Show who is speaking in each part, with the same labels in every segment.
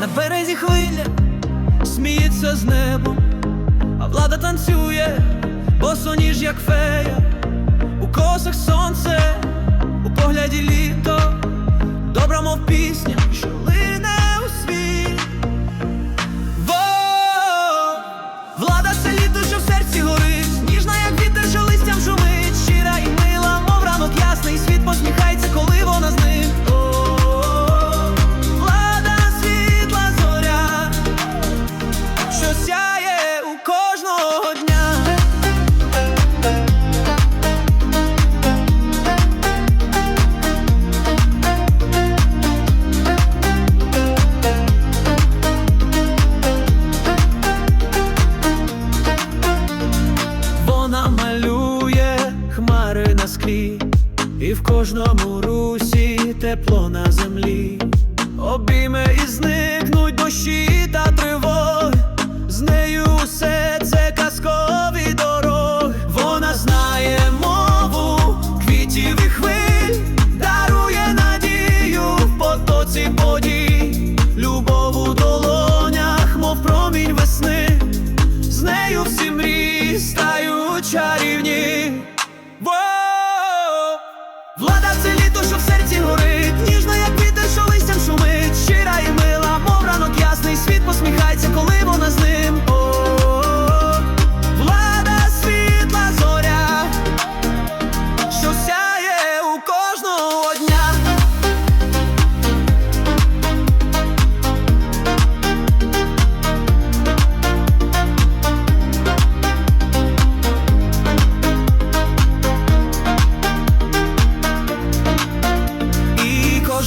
Speaker 1: На березі хвиля сміється з небом, а влада танцює, босоніж як фея, у косах сонце, у погляді літо, добра, мов пісня, в кожному русі тепло на землі. Обійме і зникнуть дощі та тривоги. З нею усе це казкові дороги. Вона знає мову квітів і хвиль, дарує надію в потоці подій,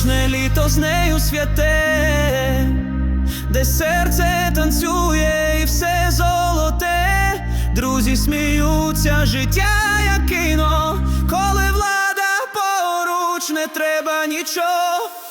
Speaker 1: кожне літо з нею святе, де серце танцює і все золоте, друзі сміються, життя як кіно, коли влада поруч не треба нічого.